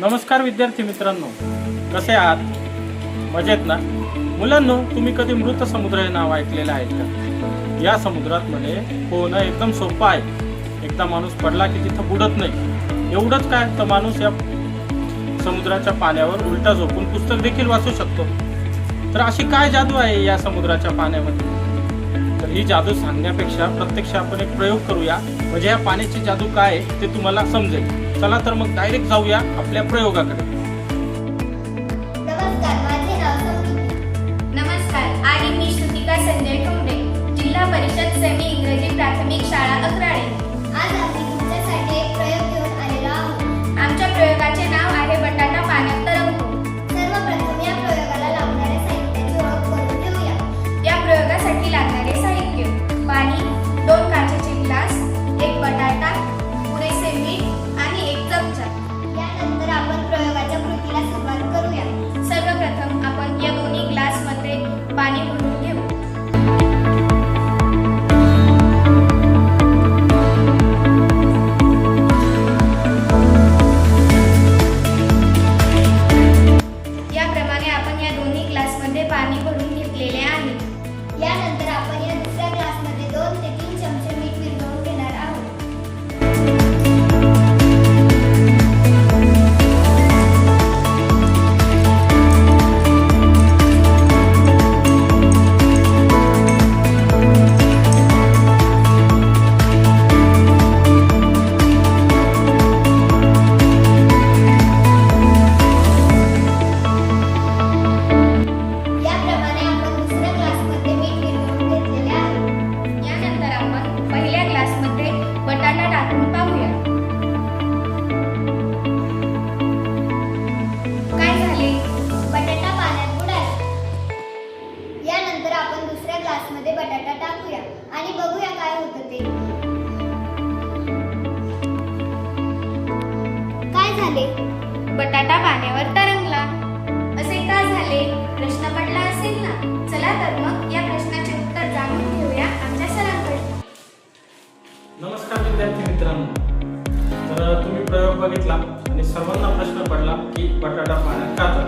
नमस्कार विद्यार्थी मित्रांनो. कसे आहात? मजेत ना? मुलांनो तुम्ही कधी मृत समुद्र हे नाव ऐकलेलं आहे का? या समुद्रात मध्ये पोहणं एकदम सोपं आहे. एकदा माणूस पडला की तिथं बुडत नाही. एवढंच काय? तर माणूस या समुद्राच्या पाण्यावर उलटा झोपून पुस्तक देखील वाचू शकतो. तर अशी काय जादू आहे या समुद्राच्या पाण्यामध्ये? तर ही जादू सांगण्यापेक्षा प्रत्यक्ष आपण एक प्रयोग करूया. म्हणजे या पाण्याची जादू काय आहे ते तुम्हाला समजेल. चला तर मग डायरेक्ट जाऊया आपल्या प्रयोगाकडे. नमस्कार माझे नाव संगीता नमस्कार आणि मी श्रुतिका संजय ठोंबरे जिल्हा परिषद सेमी इंग्रजी प्राथमिक शाळा अकराळे आज आम्ही झाले. बटाटा पाण्यावर तरंगला. असे का झाले? प्रश्न पडला असेल ना? चला तर मग या प्रश्नाचे उत्तर जाणून घेऊया आमच्या सरांकडे नमस्कार विद्यार्थी मित्रांनो. तर तुम्ही प्रयोग बघितला आणि सर्वांना प्रश्न पडला की बटाटा पाण्यात का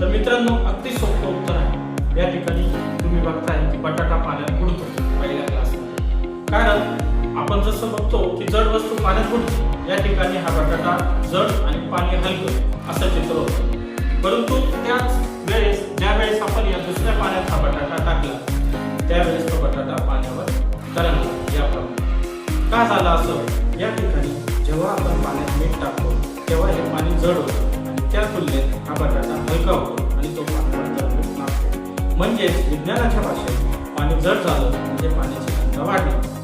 तर मित्रांनो अगदी सोपं उत्तर आहे. या ठिकाणी तुम्ही बघताय की बटाटा पाण्यात बुडतो पहिल्या क्लासमध्ये कारण आपण जसं बघतो की जड वस्तू पाण्यात बुडते या ठिकाणी हा बटाटा जड आणि पाणी हलकं असं चित्र होतं. परंतु त्याच वेळेस ज्या वेळेस आपण या दुसऱ्या पाण्यात हा बटाटा टाकला त्यावेळेस तो बटाटा पाण्यावर तरंगला. याप्रमाणे का झालं असं? या ठिकाणी जेव्हा आपण पाण्यात मीठ टाकतो तेव्हा हे पाणी जड होतं आणि त्या तुलनेत हा बटाटा हलका होतो आणि तो पाण्यावर तरंगत लागतो म्हणजेच विज्ञानाच्या भाषेत पाणी जड झालं म्हणजे पाण्याची क्षमता वाढली.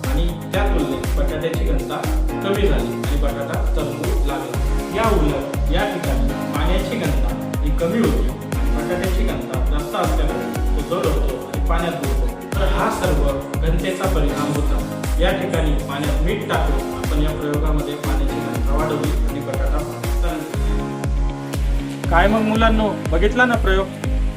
त्या तुलनेत बटाट्याची घनता कमी झाली आणि बटाटा तरंगू लागला. या उलट या ठिकाणी पाण्याची घनता ही कमी होती बटाट्याची घनता जास्त असल्यामुळे तो जड होतो आणि पाण्यात बुडतो. तर हा सर्व घनतेचा परिणाम होता. या ठिकाणी पाण्यात मीठ टाकून आपण या प्रयोगामध्ये पाण्याची घनता वाढवली आणि बटाटा काय मग मुलांनो? बघितला ना प्रयोग?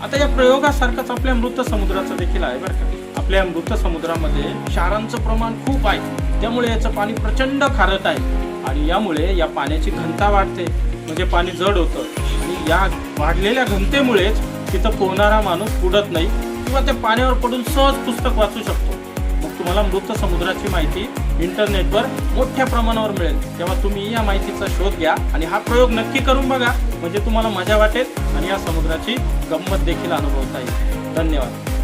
आता या प्रयोगासारखाच आपल्या मृत समुद्राचं देखील आहे बरं का. आपल्या मृत समुद्रामध्ये क्षारांचं प्रमाण खूप आहे. त्यामुळे याचं पाणी प्रचंड खारट आहे. आणि यामुळे या पाण्याची घनता वाढते. म्हणजे पाणी जड होतं. आणि या वाढलेल्या घनतेमुळेच तिथं पोहणारा माणूस बुडत नाही किंवा ते पाण्यावर पडून सहज पुस्तक वाचू शकतो. मग तुम्हाला मृत समुद्राची माहिती इंटरनेटवर मोठ्या प्रमाणावर मिळेल. तेव्हा तुम्ही या माहितीचा शोध घ्या आणि हा प्रयोग नक्की करून बघा. म्हणजे तुम्हाला मजा वाटेल आणि या समुद्राची गंमत देखील अनुभवता येईल. धन्यवाद.